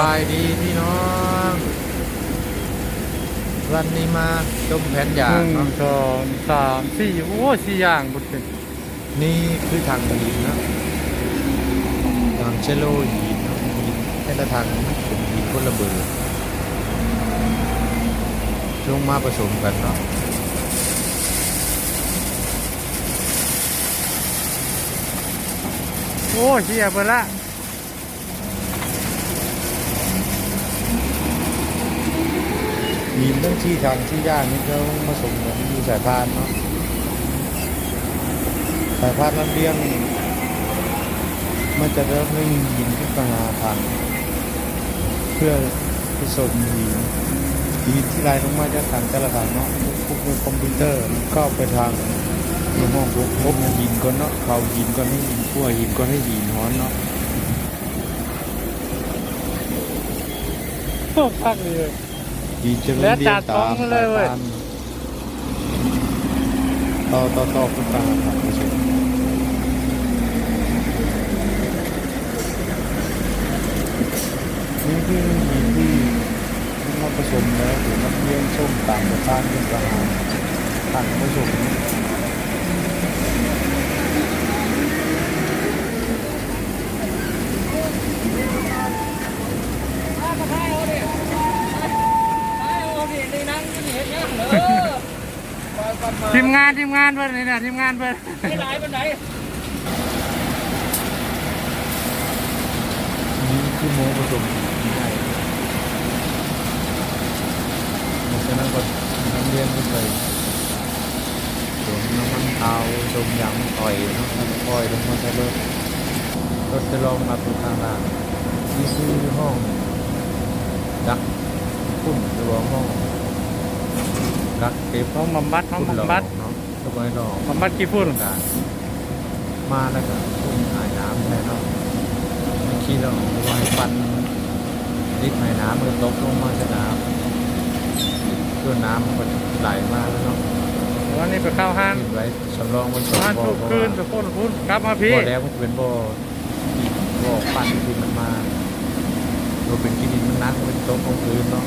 บายดีพี่น้อง วันนี้มาชมแผนอยางหนึ่าะงสองสามสี่โอ้สี่อย่างบุญเป็นี่คือทางหินนะทางเชลโลหินเนาะหินแต่ทางมันเป็นหินคนระเบิดช่วงมาผสมกันเนาะโอ้เสียไปละ หินทั้งที่ทางที่ย่างนี่ก็ผสมกันมีสายพานเนาะสายพานลำเลียงมันจะเริ่มเร่งหินขึ้นมาหาทางเพื่อผสมหินหินที่ไหลลงมาจากทางแต่ละทางเนาะพวกพวกคอมพิวเตอร์เข้าไปทางในห้องพวกพบหินก่อนเนาะเขาหินก่อนให้หินขั้วหินก่อนให้หินฮ้อนเนาะโอ้พั กเลยหินจะและเรียจัดตามท้องเลยเว้ยสาพานต่อต่อต่อขึ้นมาทางผสมนี่คือมีที่ที่มาผสมแล้วถึงนักเรียนส้มต่ามสายพานขึ้นมาหาทางผสม ทีมงานทีมงานเพื่อนนี่นะทีมงานเพื่อนนี่คือโมผสมใหญ่เพราะฉะนั้นก็นักเรียนก็เลยสวมน้ำมันเท้าดมยางต่อยเนาะแล้วก็ปล่อยลงมาใช้รถรถจะลองมาตรงทางล่างนี่คือห้องดักพุ่นหรือว่าห้อง ดักเก็บห้องบำบัดห้องฝุ่นละบำบัดเนาะสมัยดอกบำบัดกี่ฝุ่นการมาแล้วก็พุ่นหายน้ำแทนเนาะไม่คิดเราว่าให้ฟันริดหายน้ำมันก็ตกลงมาใส่น้ำส่วนน้ำมันก็ไหลมาแล้วเนาะวันนี้ไปเข้าห้างกินไว้สำรองไว้สองห้างบ่อถูกเพราะคืนว่าทุกคนคุณกลับมาพี่บ่อแล้วมันจะเป็นบ่อที่บ่อฟันที่มันมาเราเป็นกินดินมันนักมันเป็นโต๊ะของพื้นเนาะ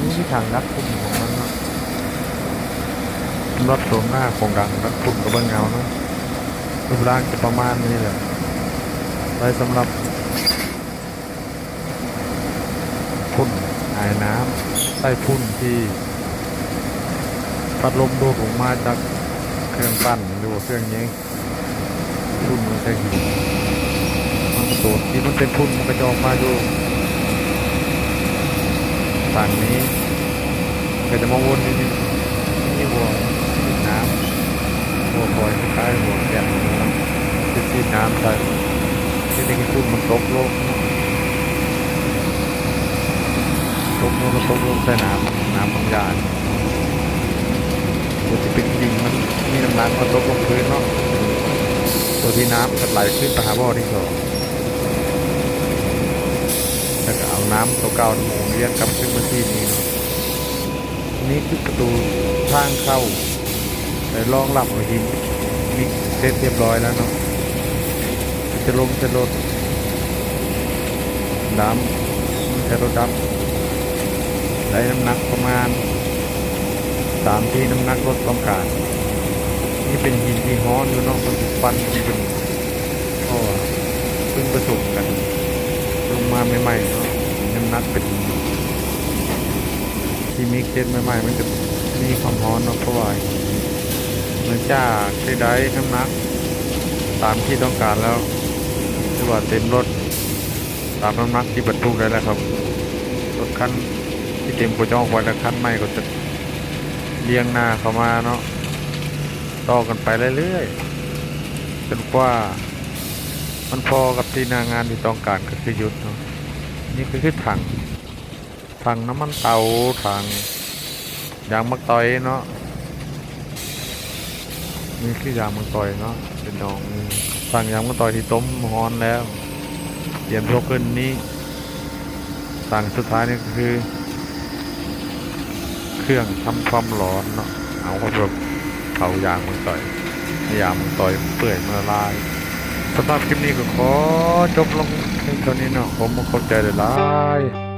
นี่คือ ทางรักพุ่นของมันเนาะรถโฉมหน้าโครงดังรักคุณกับเบิ้งเงาเนาะรูปร่างจะประมาณนี้แหละไว้สำหรับพุ่นหายน้ำใต้พุ่นที่พัดลมดูดออกมาจากเครื่องปั้นหรือเครื่องยิงพุ่นมันจะหินมันสูตรที่มันเป็นพุ่นมันก็จะออกมาอยู่ฝั่งนี้ ก็จะมาวนนี่นี่หัวน้ำหัวคอยคล้ายหัวแกนะครับจะฉีดน้ำใส่ที่นี่พุ่นมันตกโลกตกโลกแล้วตกโลกใส่น้ำน้ำบางอย่างตัวที่เป็นดินมันมีน้ำหนักมันตกลงพื้นเนาะตัวที่น้ำก็ไหลขึ้นไปหาบ่อที่สองแล้วก็เอาน้ำตัวเก่าหมุนเวียนกลับขึ้นมาที่นี้เนาะ นี่คือประตูทางเข้าแต่รองรับเอาหินมิกเสร็จเรียบร้อยแล้วเนาะจะลงจะลดน้ำจะลดดำได้น้ำหนักประมาณตามที่น้ำหนักรถต้องการ นี่เป็นหินที่ฮ้อนอยู่เนอกมันฟันมันเป็นก็เพิ่งผสมกัน ลงมาใหม่ๆเนาะน้ำหนักเป็น ที่มิกเซตใหม่ๆมันจะมีความฮ้อนเนาะเพราะว่าเนื่องจากที่ได้น้ำหนักตามที่ต้องการแล้วหรือว่าเต็มรถตามน้ำหนักที่บรรทุกได้แล้วครับรถคันที่เต็มกระจองไว้แล้วคันใหม่ก็จะเรียงหน้าเข้ามาเนาะต่อกันไปเรื่อยๆจนกว่ามันพอกับที่หนางานที่ต้องการก็คือหยุดเนาะนี่คือถัง ถังน้ำมันเตาถังยางมักตอยเนาะนี่คือยางมักตอยเนาะเป็นดองถังยางมักตอยที่ต้มฮ้อนแล้วเตรียมยกขึ้นนี้สั่งสุดท้ายนี่คือ เครื่องทำความร้อนเนาะเอาเขาแบบเผายางมันต่อยยางมันต่อยเปื่อยมันละลายสำหรับคลิปนี้ก็ขอจบลงเพียงเท่านี้เนาะผมเข้าใจเลยลาย